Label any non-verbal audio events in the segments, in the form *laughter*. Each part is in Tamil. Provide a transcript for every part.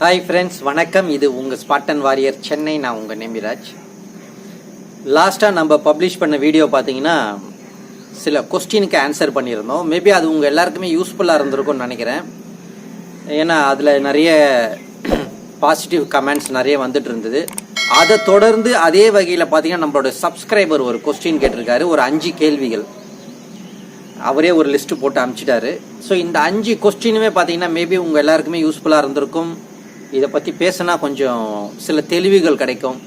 ஹாய் ஃப்ரெண்ட்ஸ் வணக்கம். இது உங்கள் ஸ்பாட்டன் வாரியர் சென்னை நான் உங்கள் நேமிராஜ். லாஸ்ட்டாக நம்ம பப்ளிஷ் பண்ண வீடியோ பார்த்தீங்கன்னா சில கொஸ்டினுக்கு ஆன்சர் பண்ணியிருந்தோம். மேபி அது உங்கள் எல்லாருக்குமே யூஸ்ஃபுல்லாக இருந்திருக்கும்னு நினைக்கிறேன். ஏன்னா அதில் நிறைய பாசிட்டிவ் கமெண்ட்ஸ் நிறைய வந்துட்டு இருந்தது. அதை தொடர்ந்து அதே வகையில் பார்த்தீங்கன்னா நம்மளோட சப்ஸ்கிரைபர் ஒரு கொஸ்டின் கேட்டிருக்காரு. ஒரு அஞ்சு கேள்விகள். அவரே ஒரு லிஸ்ட்டு போட்டு அனுப்பிச்சிட்டாரு ஸோ இந்த அஞ்சு கொஸ்டினுமே பார்த்தீங்கன்னா மேபி உங்கள் எல்லாருக்குமே யூஸ்ஃபுல்லாக இருந்திருக்கும். இதை பற்றி பேசினா கொஞ்சம் சில தெளிவுகள் கிடைக்கும்.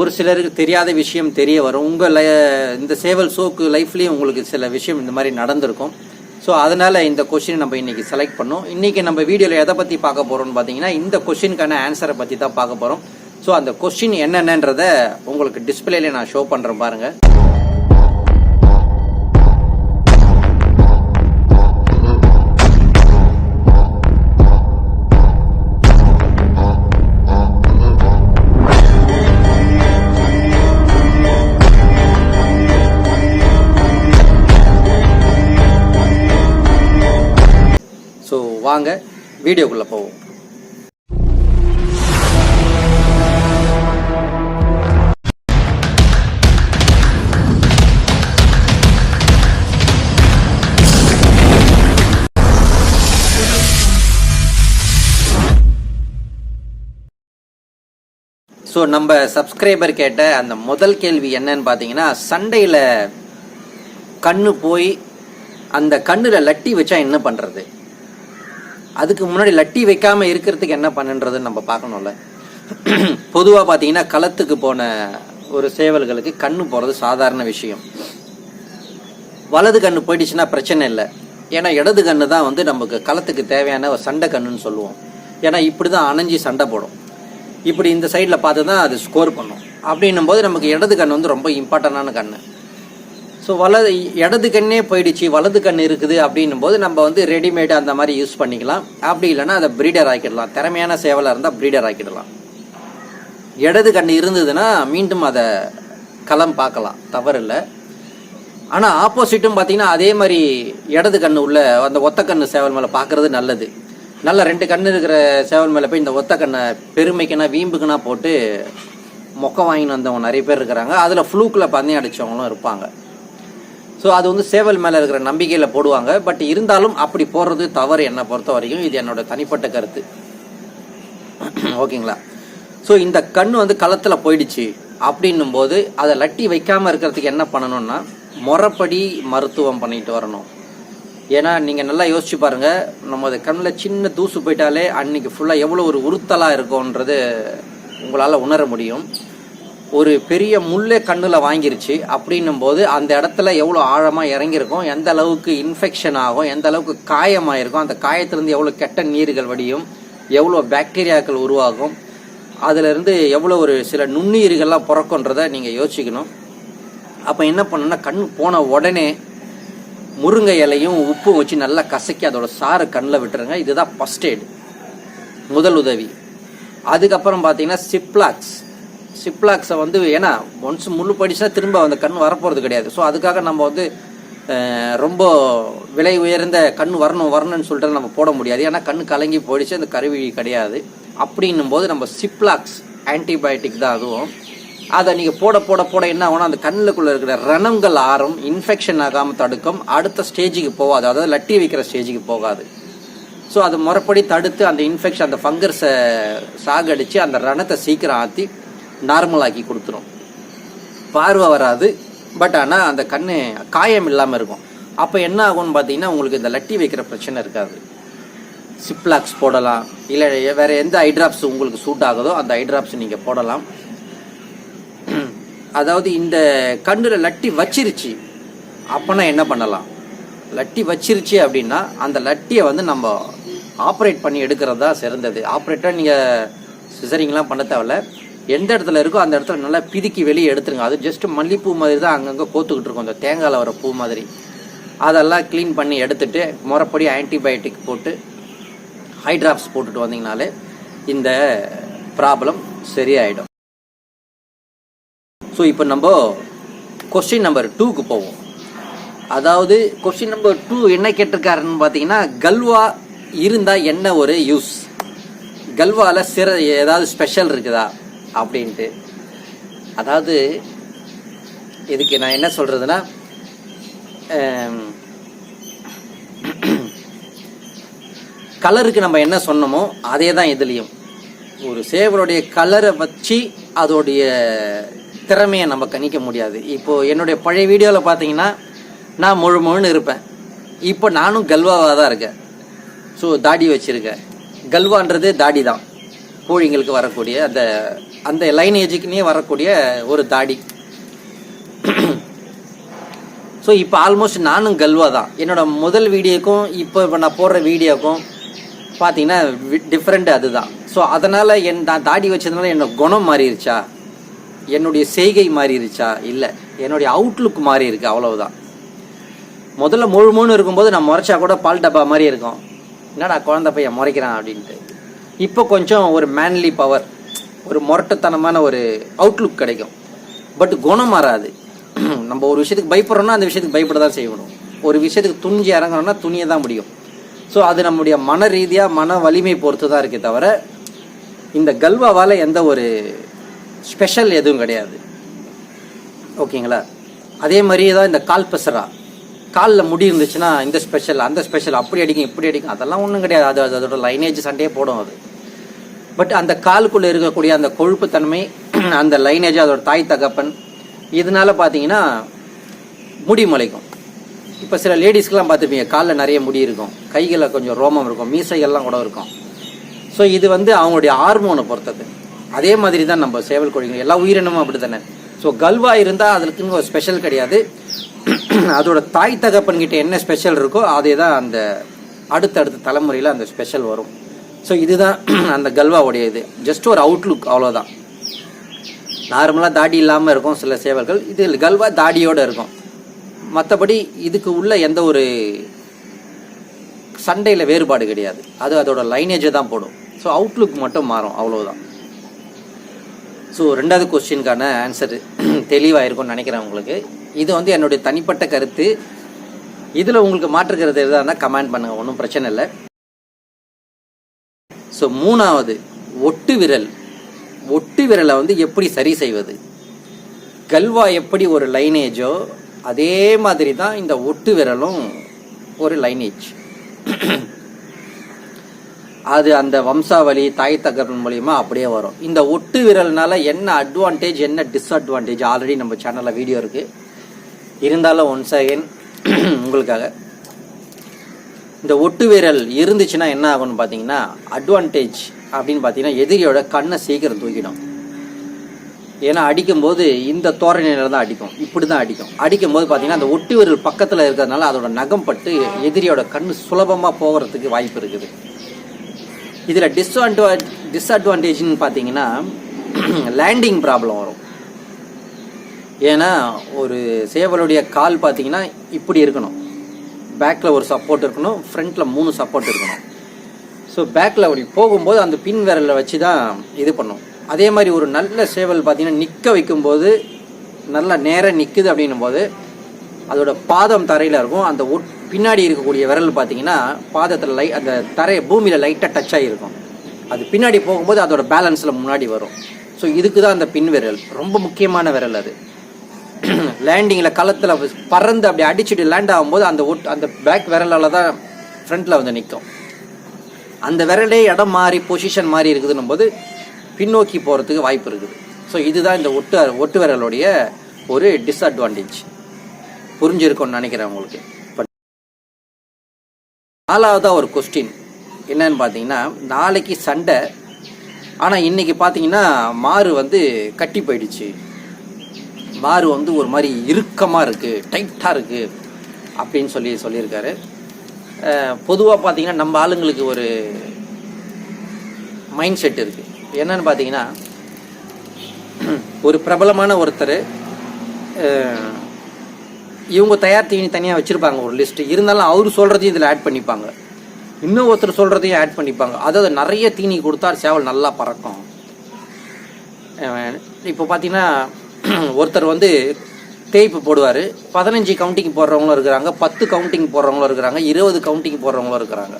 ஒரு சிலருக்கு தெரியாத விஷயம் தெரிய வரும். உங்கள் இந்த சேவல் ஷோக்கு லைஃப்லேயும் உங்களுக்கு சில விஷயம் இந்த மாதிரி நடந்திருக்கும். ஸோ அதனால் இந்த கொஷின் நம்ம இன்றைக்கி செலக்ட் பண்ணோம். இன்றைக்கி நம்ம வீடியோவில் எதை பற்றி பார்க்க போகிறோம்னு பார்த்தீங்கன்னா இந்த கொஷினுக்கான ஆன்சரை பற்றி தான் பார்க்க போகிறோம் ஸோ அந்த கொஷின் என்னென்னன்றதை உங்களுக்கு டிஸ்பிளேல நான் ஷோ பண்ணுறேன் பாருங்கள் வீடியோக்குள்ளே போவோம். ஸோ நம்ம சப்ஸ்கிரைபர் கேட்ட அந்த முதல் கேள்வி என்னன்னு பார்த்தீங்கன்னா சண்டையில் கண்ணு போய் அந்த கண்ணில் லட்டி வச்சா என்ன பண்ணுறது அதுக்கு முன்னாடி லட்டி வைக்காம இருக்கிறதுக்கு என்ன பண்ணுன்றதுன்னு நம்ம பார்க்கணும்ல. பொதுவாக பார்த்தீங்கன்னா களத்துக்கு போன ஒரு சேவல்களுக்கு கண்ணு போகிறது சாதாரண விஷயம். வலது கண்ணு போயிடுச்சுன்னா பிரச்சனை இல்லை. ஏன்னா இடது கண்ணு தான் வந்து நமக்கு களத்துக்கு தேவையான ஒரு சண்டை கண்ணுன்னு சொல்லுவோம். ஏன்னா இப்படி தான் அணைஞ்சி சண்டை போடும். இப்படி இந்த சைடில் பார்த்து தான் அது ஸ்கோர் பண்ணும். அப்படின்னும் போது நமக்கு இடது கண் வந்து ரொம்ப இம்பார்ட்டண்டான கண்ணு. ஸோ வலது இடது கண்ணே போயிடுச்சு வலது கண் இருக்குது அப்படின்னும் போது நம்ம வந்து ரெடிமேடு அந்த மாதிரி யூஸ் பண்ணிக்கலாம். அப்படி இல்லைன்னா அதை ப்ரீடர் ஆக்கிடலாம். திறமையான சேவலாக இருந்தால் ப்ரீடர் ஆக்கிடலாம். இடது கண் இருந்ததுன்னா மீண்டும் அதை களம் பார்க்கலாம். தவறு இல்லை ஆனால் ஆப்போசிட்டும் பார்த்தீங்கன்னா அதே மாதிரி இடது கண் உள்ள அந்த ஒத்த கண்ணு சேவல் மேலே பார்க்கறது நல்லது. நல்ல ரெண்டு கண் இருக்கிற சேவல் மேலே போய் இந்த ஒத்த கண்ணை பெருமைக்குனா வீம்புக்குனா போட்டு மொக்க வாங்கின்னு வந்தவங்க நிறைய பேர் இருக்கிறாங்க. அதில் ஃப்ளூக்கில் பந்தயம் அடித்தவங்களும் இருப்பாங்க. ஸோ அது வந்து சேவல் மேலே இருக்கிற நம்பிக்கையில் போடுவாங்க. பட் இருந்தாலும் அப்படி போடுறது தவறு என்னை பொறுத்த வரைக்கும். இது என்னோட தனிப்பட்ட கருத்து. *clears throat* ஓகேங்களா? ஸோ இந்த கண் வந்து களத்தில் போயிடுச்சு அப்படின்னும் போது அதை லட்டி வைக்காமல் இருக்கிறதுக்கு என்ன பண்ணணும்னா முறைப்படி மருத்துவம் பண்ணிட்டு வரணும். ஏன்னா நீங்கள் நல்லா யோசிச்சு பாருங்கள் நம்ம அது கண்ணில் சின்ன தூசு போயிட்டாலே அன்னைக்கு ஃபுல்லாக எவ்வளோ ஒரு உறுத்தலாக இருக்கும்ன்றது உங்களால் உணர முடியும். ஒரு பெரிய முள்ளே கண்ணில் வாங்கிருச்சு அப்படின்னும் போது அந்த இடத்துல எவ்வளோ ஆழமாக இறங்கியிருக்கும் எந்த அளவுக்கு இன்ஃபெக்ஷன் ஆகும் எந்த அளவுக்கு காயமாயிருக்கும் அந்த காயத்திலிருந்து எவ்வளோ கெட்ட நீர்கள் வடியும் எவ்வளோ பாக்டீரியாக்கள் உருவாகும் அதிலிருந்து எவ்வளோ ஒரு சில நுண்ணுயிர்கள்லாம் பிறக்குன்றதை நீங்கள் யோசிக்கணும். அப்போ என்ன பண்ணணும்னா கண் போன உடனே முருங்கை இலையும் உப்பும் வச்சு நல்லா கசக்கி அதோட சாறு கண்ணில் விட்டுருங்க. இதுதான் ஃபஸ்ட் எய்ட் முதல் உதவி. அதுக்கப்புறம் பார்த்தீங்கன்னா சிப்ளாக்ஸ் சிப்ளாக்ஸை வந்து ஏன்னா ஒன்ஸ் முள்ளு படிச்சுனா திரும்ப அந்த கண் வரப்போகிறது கிடையாது. ஸோ அதுக்காக நம்ம வந்து ரொம்ப விலை உயர்ந்த கண் வரணும் வரணும்னு சொல்லிட்டு நம்ம போட முடியாது. ஏன்னா கண் கலங்கி போயிடுச்சு அந்த கருவி கிடையாது. அப்படின்னும் போது நம்ம சிப்ளாக்ஸ் ஆன்டிபயோட்டிக் தான் அதுவும். அதை நீங்கள் போட போட போட என்ன ஆகும்னா அந்த கண்ணுக்குள்ளே இருக்கிற ரணங்கள் ஆறும் இன்ஃபெக்ஷன் ஆகாமல் தடுக்கும். அடுத்த ஸ்டேஜுக்கு போகாது. அதாவது லட்டி வைக்கிற ஸ்டேஜுக்கு போகாது. ஸோ அதை முறைப்படி தடுத்து அந்த இன்ஃபெக்ஷன் அந்த ஃபங்கர்ஸை சாகடித்து அந்த ரணத்தை சீக்கிரம் ஆற்றி நார்மலாக்கி கொடுத்துரும். பார்வை வராது பட் ஆனால் அந்த கண் காயம் இல்லாமல் இருக்கும். அப்போ என்ன ஆகும்னு பார்த்தீங்கன்னா உங்களுக்கு இந்த லட்டி வைக்கிற பிரச்சனை இருக்காது. சிப்லாக்ஸ் போடலாம் இல்லை வேறு எந்த ஹைட்ராப்ஸ் உங்களுக்கு சூட் ஆகுதோ அந்த ஐட்ராப்ஸ் நீங்கள் போடலாம். அதாவது இந்த கண்ணில் லட்டி வச்சிருச்சு அப்போனா என்ன பண்ணலாம்? லட்டி வச்சிருச்சு அப்படின்னா அந்த லட்டியை வந்து நம்ம ஆப்ரேட் பண்ணி எடுக்கிறது தான் சிறந்தது ஆப்ரேட்டாக நீங்கள் சிசரிங்லாம் பண்ண தேவையில்ல. எந்த இடத்துல இருக்கோ அந்த இடத்துல நல்லா பிதுக்கி வெளியே எடுத்துருங்க. அது ஜஸ்ட் மல்லிப்பூ மாதிரி தான் அங்கங்கே கோத்துக்கிட்டு இருக்கும். அந்த தேங்காயில் வர பூ மாதிரி. அதெல்லாம் க்ளீன் பண்ணி எடுத்துட்டு முறைப்படி ஆன்டிபயோட்டிக் போட்டு ஹைட்ராப்ஸ் போட்டுட்டு வந்தீங்கனாலே இந்த ப்ராப்ளம் சரியாயிடும். ஸோ இப்போ நம்ம கொஸ்டின் நம்பர் டூக்கு போவோம். அதாவது கொஸ்டின் நம்பர் டூ என்ன கேட்டிருக்காருன்னு பார்த்தீங்கன்னா கல்வா இருந்தால் என்ன ஒரு யூஸ் கல்வாவில் சிற ஏதாவது ஸ்பெஷல் இருக்குதா? அப்படின்ட்டு. அதாவது இதுக்கு நான் என்ன சொல்கிறதுன்னா கலருக்கு நம்ம என்ன சொன்னோமோ அதே தான் இதுலேயும். ஒரு சேவலுடைய கலரை வச்சு அதோடைய திறமையை நம்ம கணிக்க முடியாது. இப்போ என்னுடைய பழைய வீடியோவில் பார்த்தீங்கன்னா நான் முழு முழுன்னு இருப்பேன். இப்போ நானும் கல்வாவாக தான் இருக்கேன். ஸோ தாடி வச்சுருக்கேன். கல்வான்றது தாடி தான் கோழிங்களுக்கு வரக்கூடிய அந்த அந்த லைனேஜுக்குன்னே வரக்கூடிய ஒரு தாடி. ஸோ இப்போ ஆல்மோஸ்ட் நானும் கல்வா தான். என்னோட முதல் வீடியோக்கும் இப்போ இப்போ நான் போடுற வீடியோக்கும் பார்த்தீங்கன்னா டிஃப்ரெண்ட் அதுதான். ஸோ அதனால் என் நான் தாடி வச்சதுனால என்னோட குணம் மாறிடுச்சா என்னுடைய செய்கை மாறிடுச்சா இல்லை. என்னுடைய அவுட்லுக் மாறி இருக்கு அவ்வளவுதான். முதல்ல முழு முழு இருக்கும்போது நான் முறைச்சா கூட பால் டப்பா மாதிரி இருக்கும். என்னடா குழந்தை பையன் முறைக்கிறான் அப்படின்ட்டு. இப்போ கொஞ்சம் ஒரு மேன்லி பவர் ஒரு முரட்டுத்தனமான ஒரு அவுட்லுக் கிடைக்கும். பட் குணம் மாறாது. *clears throat* நம்ம ஒரு விஷயத்துக்கு பயப்படுறோம்னா அந்த விஷயத்துக்கு பயப்பட தான் செய்யணும். ஒரு விஷயத்துக்கு துணிஞ்சு இறங்குறோம்னா துணியை தான் முடியும். ஸோ அது நம்முடைய மன ரீதியாக மன வலிமை பொறுத்து தான் இருக்கே தவிர இந்த கல்வாவால் எந்த ஒரு ஸ்பெஷல் எதுவும் கிடையாது. ஓகேங்களா? அதே மாதிரியே தான் இந்த கால் பெசரா. காலில் முடி இருந்துச்சுன்னா இந்த ஸ்பெஷல் அந்த ஸ்பெஷல் அப்படி அடிக்கும் இப்படி அடிக்கும் அதெல்லாம் ஒன்றும் கிடையாது. அது அதோட லைனேஜ் சண்டையே போடும் அது. பட் அந்த காலுக்குள்ளே இருக்கக்கூடிய அந்த கொழுப்பு தன்மை *clears throat* அந்த லைனேஜ் அதோட தாய் தகப்பன் இதனால பார்த்தீங்கன்னா முடி முளைக்கும் இப்போ சில லேடிஸ்க்கெலாம் பார்த்துப்பீங்க காலில் நிறைய முடி இருக்கும். கைகளில் கொஞ்சம் ரோமம் இருக்கும் மீசைகள்லாம் கூட இருக்கும். ஸோ இது வந்து அவங்களுடைய ஹார்மோனை பொறுத்தது. அதே மாதிரி தான் நம்ம சேவல் கோழிகள் எல்லா உயிரினமும் அப்படி தானே ஸோ கல்வா இருந்தால் அதுக்குன்னு ஒரு ஸ்பெஷல் கிடையாது. *clears throat* அதோட தாய் தகப்பன்கிட்ட என்ன ஸ்பெஷல் இருக்கோ அதே தான் அந்த அடுத்தடுத்த தலைமுறையில் அந்த ஸ்பெஷல் வரும். ஸோ இதுதான் *clears throat* அந்த கல்வாவுடைய இது. ஜஸ்ட் ஒரு அவுட்லுக் அவ்வளோதான் நார்மலாக தாடி இல்லாமல் இருக்கும் சில சேவல்கள். இது கல்வா தாடியோடு இருக்கும். மற்றபடி இதுக்கு உள்ள எந்த ஒரு சண்டையில் வேறுபாடு கிடையாது. அது அதோட லைனேஜை தான் போடும். ஸோ அவுட்லுக் மட்டும் மாறும். அவ்வளோதான் ஸோ ரெண்டாவது கொஸ்டினுக்கான ஆன்சர் *clears throat* தெளிவாக இருக்கும்னு நினைக்கிறேன் உங்களுக்கு. இது வந்து என்னுடைய தனிப்பட்ட கருத்து. இதில் உங்களுக்கு மாற்றுக்கிறது கருத்து எதாக இருந்தால் கமெண்ட் பண்ணுங்கள் ஒன்றும் பிரச்சனை இல்லை. ஸோ மூணாவது ஒட்டு விரல். ஒட்டு விரலை வந்து எப்படி சரி செய்வது? கல்வா எப்படி ஒரு லைனேஜோ அதே மாதிரி தான் இந்த ஒட்டு விரலும் ஒரு லைனேஜ். அது அந்த வம்சாவளி தாய் தகவல் மூலியமா அப்படியே வரும். இந்த ஒட்டு விரல்னால என்ன அட்வான்டேஜ் என்ன டிஸ்அட்வான்டேஜ் ஆல்ரெடி நம்ம சேனலில் வீடியோ இருக்குது இருந்தாலும் ஒன்ஸ் அகைன் உங்களுக்காக இந்த ஒட்டு விரல் இருந்துச்சுன்னா என்ன ஆகும்னு பார்த்தீங்கன்னா அட்வான்டேஜ் அப்படின்னு பார்த்தீங்கன்னா எதிரியோட கண்ணை சீக்கிரம் தூக்கிடும். ஏன்னா அடிக்கும்போது இந்த தோரணையில தான் அடிக்கும். இப்படி தான் அடிக்கும். அடிக்கும்போது பார்த்தீங்கன்னா அந்த ஒட்டு விரல் பக்கத்தில் இருக்கிறதுனால அதோட நகம் பட்டு எதிரியோட கண் சுலபமாக போகிறதுக்கு வாய்ப்பு இருக்குது. இதில் டிஸ்அட்வா டிஸ்அட்வான்டேஜ்னு பார்த்தீங்கன்னா லேண்டிங் ப்ராப்ளம் வரும். ஏன்னா ஒரு சேவலுடைய கால் பார்த்தீங்கன்னா இப்படி இருக்கணும். பேக்கில் ஒரு சப்போர்ட் இருக்கணும் ஃப்ரண்ட்டில் மூணு சப்போர்ட் இருக்கணும். ஸோ பேக்கில் அப்படி போகும்போது அந்த பின் விரலில் வச்சு தான் இது பண்ணும். அதே மாதிரி ஒரு நல்ல சேவல் பார்த்தீங்கன்னா நிற்க வைக்கும்போது நல்லா நேராக நிற்குது அப்படின்னும் போது அதோட பாதம் தரையில் இருக்கும். அந்த உட் பின்னாடி இருக்கக்கூடிய விரல் பார்த்தீங்கன்னா பாதத்தில் லை அந்த தரை பூமியில் லைட்டாக டச் ஆகிருக்கும் அது பின்னாடி போகும்போது அதோட பேலன்ஸில் முன்னாடி வரும். ஸோ இதுக்கு தான் அந்த பின் விரல். ரொம்ப முக்கியமான விரல் அது. *clears throat* லேண்டிங்கில் களத்தில் பறந்து அப்படி அடிச்சுட்டு லேண்ட் ஆகும்போது அந்த ஒட் அந்த பேக் விரலால் தான் ஃப்ரண்ட்டில் வந்து நிற்கும் அந்த விரலே இடம் மாறி பொசிஷன் மாறி இருக்குதுன்னும் போது பின்னோக்கி போகிறதுக்கு வாய்ப்பு இருக்குது. ஸோ இதுதான் இந்த ஒட்டு ஒட்டு விரலுடைய ஒரு டிஸ்அட்வான்டேஜ் புரிஞ்சிருக்கும்னு நினைக்கிறேன் உங்களுக்கு. பட் நாலாவதாக ஒரு கொஸ்டின் என்னன்னு பார்த்தீங்கன்னா நாளைக்கு சண்டை. ஆனால் இன்றைக்கி பார்த்தீங்கன்னா மாறு வந்து கட்டி போயிடுச்சு. பார் வந்து ஒரு மாதிரி இறுக்கமாக இருக்குது டைட்டாக இருக்குது அப்படின்னு சொல்லி சொல்லியிருக்காரு. பொதுவாக பார்த்தீங்கன்னா நம்ம ஆளுங்களுக்கு ஒரு மைண்ட் செட் இருக்குது என்னன்னு பார்த்தீங்கன்னா ஒரு பிரபலமான ஒருத்தர் இவங்க தயார் தீனி தனியாக வச்சுருப்பாங்க ஒரு லிஸ்ட்டு இருந்தாலும் அவர் சொல்கிறதையும் இதில் ஆட் பண்ணிப்பாங்க. இன்னும் ஒருத்தர் சொல்கிறதையும் ஆட் பண்ணிப்பாங்க. அதாவது நிறைய தீனி கொடுத்தா சேவல் நல்லா பறக்கும். இப்போ பார்த்தீங்கன்னா *clears throat* ஒருத்தர் வந்து தேய்ப்பு போடுவார். பதினஞ்சு கவுண்டிங் போடுறவங்களும் இருக்கிறாங்க. பத்து கவுண்டிங் போடுறவங்களும் இருக்கிறாங்க. இருபது கவுண்டிங் போடுறவங்களும் இருக்கிறாங்க.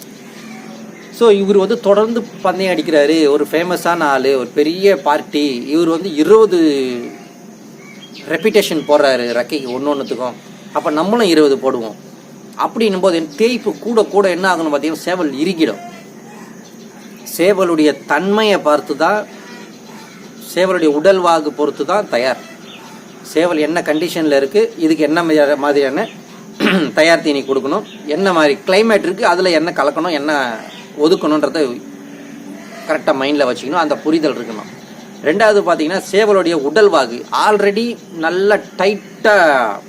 ஸோ இவர் வந்து தொடர்ந்து பந்தயம் அடிக்கிறாரு. ஒரு ஃபேமஸான ஆள் ஒரு பெரிய பார்ட்டி இவர் வந்து இருபது ரெப்பிடேஷன் போடுறாரு ரெக்கைக்கு ஒன்று ஒன்றுத்துக்கும் அப்போ நம்மளும் இருபது போடுவோம். அப்படின்னும் போது தேய்ப்பு கூட கூட என்ன ஆகணும் பார்த்தீங்கன்னா சேவல் இறுகிடும். சேவலுடைய தன்மையை பார்த்து தான் சேவலுடைய உடல் வாகு பொறுத்து தான் தயார். சேவல் என்ன கண்டிஷனில் இருக்குது இதுக்கு என்ன மாதிரியான- மாதிரியான *clears throat* தயார் தீனி கொடுக்கணும் என்ன மாதிரி கிளைமேட் இருக்குது அதில் என்ன கலக்கணும் என்ன ஒதுக்கணுன்றத கரெக்டாக மைண்டில் வச்சுக்கணும் அந்த புரிதல் இருக்கணும். ரெண்டாவது பார்த்தீங்கன்னா சேவலுடைய உடல் வாகு ஆல்ரெடி நல்ல டைட்டாக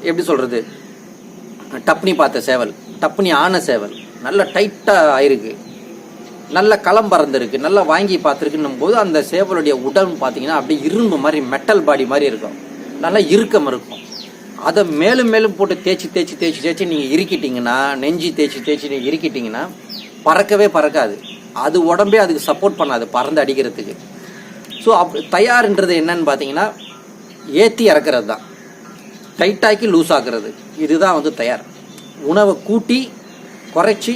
எப்படி சொல்கிறது டப்னி பார்த்த சேவல் டப்னி ஆன சேவல் நல்ல டைட்டாக ஆயிருக்கு. நல்ல களம் பறந்துருக்கு நல்லா வாங்கி பார்த்துருக்குன்னும் போது அந்த சேவலுடைய உடல் பார்த்தீங்கன்னா அப்படியே இரும்பு மாதிரி மெட்டல் பாடி மாதிரி இருக்கும். நல்லா இறுக்கம் இருக்கும். அதை மேலும் மேலும் போட்டு தேய்ச்சி தேய்ச்சி தேய்ச்சி தேய்ச்சி நீங்கள் இறுக்கிட்டிங்கன்னா நெஞ்சு தேய்ச்சி தேய்ச்சி நீங்கள் இறுக்கிட்டிங்கன்னா பறக்கவே பறக்காது. அது உடம்பே அதுக்கு சப்போர்ட் பண்ணாது பறந்து அடிக்கிறதுக்கு. ஸோ அப் தயார்ன்றது என்னன்னு பார்த்தீங்கன்னா ஏற்றி இறக்குறது தான். டைட்டாக்கி லூஸ் ஆக்குறது. இதுதான் வந்து தயார். உணவை கூட்டி குறைச்சி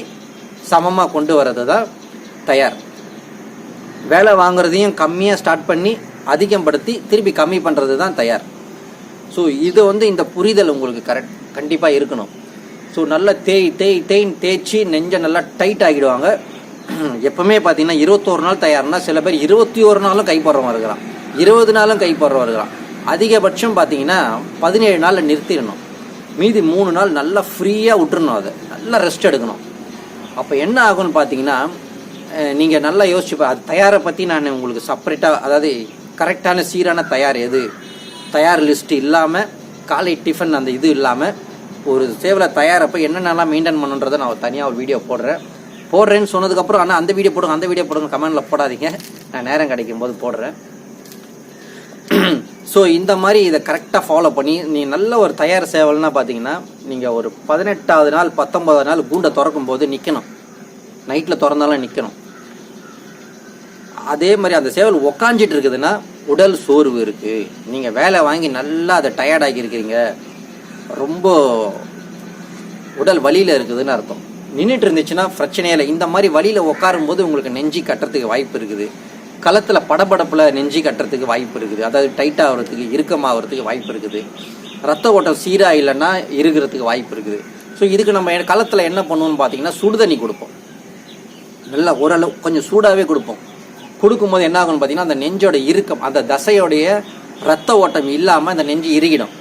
சமமாக கொண்டு வர்றது தான் தயார். வேலை வாங்குறதையும் கம்மியாக ஸ்டார்ட் பண்ணி அதிகப்படுத்தி திருப்பி கம்மி பண்ணுறது தான் தயார். ஸோ இது வந்து இந்த புரிதல் உங்களுக்கு கரெக்ட் கண்டிப்பாக இருக்கணும். ஸோ நல்லா தேய் தேய் தேய்ன்னு தேய்ச்சி நெஞ்சை நல்லா டைட் ஆகிடுவாங்க. *clears throat* எப்பவுமே பார்த்தீங்கன்னா இருபத்தோரு நாள் தயார்னா சில பேர் இருபத்தி ஒரு நாளும் கைப்படுறவங்க இருக்கிறான் இருபது நாளும் கைப்படுறவங்க இருக்கிறான் அதிகபட்சம் பார்த்தீங்கன்னா பதினேழு நாளில் நிறுத்திடணும். மீதி மூணு நாள் நல்லா ஃப்ரீயாக விட்டுறணும் அதை. நல்லா ரெஸ்ட் எடுக்கணும். அப்போ என்ன ஆகும்னு பார்த்தீங்கன்னா நீங்கள் நல்லா யோசிச்சு அது தயாரை பற்றி நான் உங்களுக்கு செப்பரேட்டாக அதாவது கரெக்டான சீரான தயார் எது? தயார் லிஸ்ட் இல்லாமல் காலை டிஃபன் அந்த இது இல்லாமல் ஒரு சேவலை தயாரப்போ என்னென்னலாம் மெயின்டைன் பண்ணுன்றதை நான் தனியாக ஒரு வீடியோ போடுறேன். போடுறேன்னு சொன்னதுக்கப்புறம் ஆனால் அந்த வீடியோ போடுங்க அந்த வீடியோ போடுங்க கமெண்டில் போடாதீங்க. நான் நேரம் கிடைக்கும் போது போடுறேன். *clears throat* ஸோ இந்த மாதிரி இதை கரெக்டாக ஃபாலோ பண்ணி நீங்கள் நல்ல ஒரு தயார் சேவல்னா பார்த்தீங்கன்னா நீங்கள் ஒரு பதினெட்டாவது நாள் பத்தொம்போதாவது நாள் கூண்டை திறக்கும் போது நிற்கணும் நைட்டில் திறந்தாலும் நிற்கணும் அதே மாதிரி அந்த சேவல் உக்காஞ்சிட்டு இருக்குதுன்னா உடல் சோர்வு இருக்குது நீங்கள் வேலை வாங்கி நல்லா அதை டயர்டாகி இருக்கிறீங்க ரொம்ப உடல் வலியில் இருக்குதுன்னு அர்த்தம். நின்றுட்டு இருந்துச்சுன்னா பிரச்சனையே இல்லை. இந்த மாதிரி வழியில் உட்காரும்போது உங்களுக்கு நெஞ்சி கட்டுறதுக்கு வாய்ப்பு இருக்குது. களத்தில் படபடப்பில் நெஞ்சி கட்டுறதுக்கு வாய்ப்பு இருக்குது. அதாவது டைட் ஆகிறதுக்கு இறுக்கமாகறதுக்கு வாய்ப்பு இருக்குது. ரத்த ஓட்டம் சீராக இல்லைன்னா இருக்கிறதுக்கு வாய்ப்பு இருக்குது. ஸோ இதுக்கு நம்ம களத்தில் என்ன பண்ணுவோம்னு பார்த்தீங்கன்னா சுடுதண்ணி கொடுப்போம். நல்லா ஓரளவு கொஞ்சம் சூடாகவே கொடுப்போம். கொடுக்கும்போது என்ன ஆகும்னு பார்த்தீங்கன்னா அந்த நெஞ்சோட இறுக்கம் அந்த தசையோடைய ரத்த ஓட்டம் இல்லாமல் அந்த நெஞ்சு இறுகிடும்.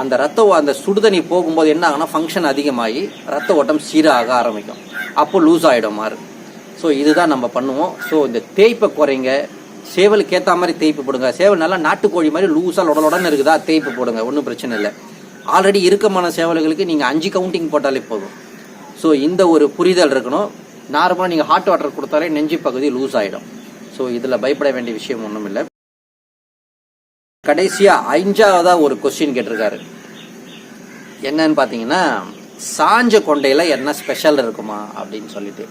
அந்த ரத்த அந்த சுடுதண்ணி போகும்போது என்ன ஆகும்னா ஃபங்க்ஷன் அதிகமாகி ரத்த ஓட்டம் சீராக ஆரம்பிக்கும். அப்போ லூஸ் ஆகிடும் மாறு. ஸோ இதுதான் நம்ம பண்ணுவோம். ஸோ இந்த தேய்ப்பை குறைங்க. சேவலுக்கு ஏற்ற மாதிரி தேய்ப்பு போடுங்க. சேவல் நல்லா நாட்டுக்கோழி மாதிரி லூஸாக உடலுடன் இருக்குதா தேய்ப்பு போடுங்க. ஒன்றும் பிரச்சனை இல்லை. ஆல்ரெடி இறுக்கமான சேவல்களுக்கு நீங்கள் அஞ்சு கவுண்டிங் போட்டாலே போதும். ஸோ இந்த ஒரு புரிதல் இருக்கணும். நார்மலாக நீங்கள் ஹாட் வாட்டர் கொடுத்தாலே நெஞ்சு பகுதி லூஸ் ஆகிடும் ஸோ இதில் பயப்பட வேண்டிய விஷயம் ஒன்றும் இல்லை. கடைசியாக அஞ்சாவதாக ஒரு கொஸ்டின் கேட்டிருக்காரு. என்னன்னு பார்த்தீங்கன்னா சாஞ்ச கொண்டையில் என்ன ஸ்பெஷல் இருக்குமா அப்படின்னு சொல்லிட்டு.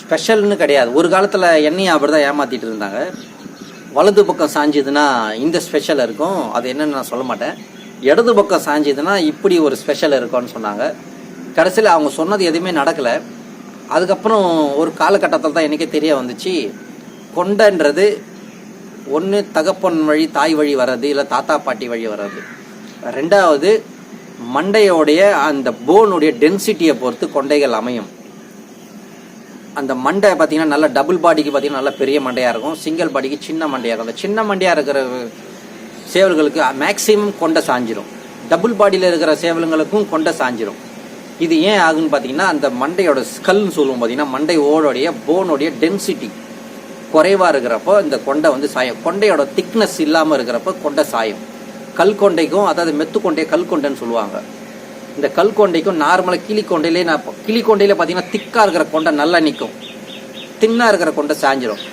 ஸ்பெஷல்னு கிடையாது. ஒரு காலத்தில் எண்ணெயை அப்படி தான் ஏமாற்றிட்டு இருந்தாங்க. வலது பக்கம் சாஞ்சதுன்னா இந்த ஸ்பெஷல் இருக்கும். அது என்னன்னு நான் சொல்ல மாட்டேன். இடது பக்கம் சாஞ்சதுன்னா இப்படி ஒரு ஸ்பெஷல் இருக்கும்னு சொன்னாங்க. கடைசியில் அவங்க சொன்னது எதுவுமே நடக்கலை. அதுக்கப்புறம் ஒரு காலகட்டத்தில் தான் எனக்கே தெரிய வந்துச்சு. கொண்டைன்றது ஒன்று தகப்பன் வழி தாய் வழி வர்றது இல்லை தாத்தா பாட்டி வழி வர்றது. ரெண்டாவது மண்டையோடைய அந்த போனுடைய டென்சிட்டியை பொறுத்து கொண்டைகள் அமையும். அந்த மண்டை பார்த்தீங்கன்னா நல்லா டபுள் பாடிக்கு பார்த்தீங்கன்னா நல்லா பெரிய மண்டையாக இருக்கும். சிங்கிள் பாடிக்கு சின்ன மண்டையாக இருக்கும். அந்த சின்ன மண்டையாக இருக்கிற சேவல்களுக்கு மேக்சிமம் கொண்டை சாஞ்சிரும். டபுள் பாடியில் இருக்கிற சேவலுங்களுக்கும் கொண்டை சாஞ்சிரும். இது ஏன் ஆகுன்னு பார்த்தீங்கன்னா அந்த மண்டையோட ஸ்கல்னு சொல்லுவோம் பார்த்தீங்கன்னா மண்டை ஓடோடைய போனுடைய டென்சிட்டி குறைவாக இருக்கிறப்போ இந்த கொண்டை வந்து சாயம். கொண்டையோட திக்னஸ் இல்லாமல் இருக்கிறப்போ கொண்டை சாயம். கல் கொண்டைக்கும் அதாவது மெத்து கல் கொண்டைன்னு சொல்லுவாங்க. இந்த கல் கொண்டைக்கும் நார்மலாக கிளி கொண்டையிலே நான் கிளி கொண்டையில் பார்த்தீங்கன்னா திக்காக இருக்கிற கொண்டை நல்லா நிற்கும் தின்னாக இருக்கிற கொண்டை சாஞ்சிரும்.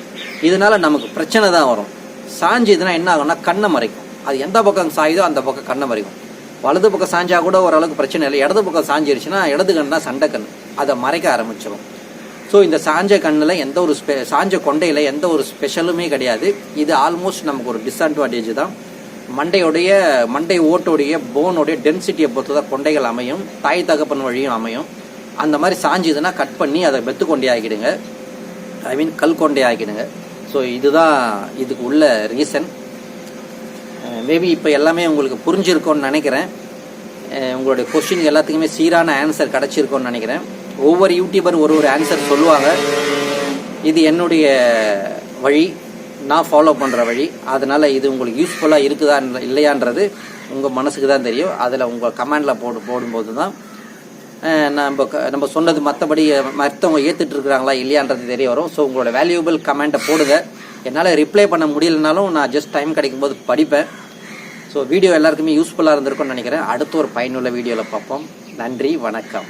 இதனால நமக்கு பிரச்சனை தான் வரும். சாஞ்சதுன்னா என்ன ஆகும்னா கண்ணை மறைக்கும். அது எந்த பக்கம் சாயுதோ அந்த பக்கம் கண்ணை மறைக்கும். வலது பக்கம் சாஞ்சா கூட ஓரளவுக்கு பிரச்சனை இல்லை. இடது பக்கம் சாஞ்சிருச்சுன்னா இடது கண் தான் சண்டை கண். அதை மறைக்க ஆரம்பிச்சிடும் ஸோ இந்த சாஞ்ச கண்ணில் எந்த ஒரு ஸ்பெ சாஞ்ச கொண்டையில் எந்த ஒரு ஸ்பெஷலுமே கிடையாது. இது ஆல்மோஸ்ட் நமக்கு ஒரு டிஸ்அட்வான்டேஜ் தான். மண்டையோடைய மண்டை ஓட்டோடைய போனுடைய டென்சிட்டியை பொறுத்து தான் கொண்டைகள் அமையும். தாய் தகப்பன் வழியும் அமையும். அந்த மாதிரி சாஞ்சுதுன்னா கட் பண்ணி அதை வெத்து கொண்டே ஆக்கிடுங்க. ஐ மீன் கல் கொண்டே ஆக்கிடுங்க. ஸோ இதுதான் இதுக்கு உள்ள ரீசன் மேபி இப்போ எல்லாமே உங்களுக்கு புரிஞ்சிருக்கோன்னு நினைக்கிறேன். உங்களுடைய கொஸ்டின் எல்லாத்துக்குமே சீரான ஆன்சர் கிடச்சிருக்கோன்னு நினைக்கிறேன். ஒவ்வொரு யூடியூபர் ஒரு ஒரு ஆன்சர் சொல்லுவாங்க. இது என்னுடைய வழி. நான் ஃபாலோ பண்ணுற வழி. அதனால் இது உங்களுக்கு யூஸ்ஃபுல்லாக இருக்குதா இல்லையான்றது உங்கள் மனசுக்கு தான் தெரியும். அதில் உங்கள் கமெண்டில் போடு போடும்போது தான் நம்ம க- நம்ம சொன்னது மற்றபடி மற்றவங்க ஏற்றுட்டு இருக்கிறாங்களா இல்லையான்றது தெரிய வரும். ஸோ உங்களோட வேல்யூபிள் கமெண்ட்டை போடுங்க. என்னால் ரிப்ளை பண்ண முடியலனாலும் நான் ஜஸ்ட் டைம் கிடைக்கும்போது படிப்பேன். ஸோ வீடியோ எல்லாருக்குமே யூஸ்ஃபுல்லாக இருந்திருக்கும்னு நினைக்கிறேன். அடுத்த ஒரு பயனுள்ள வீடியோவில் பார்ப்போம். நன்றி வணக்கம்.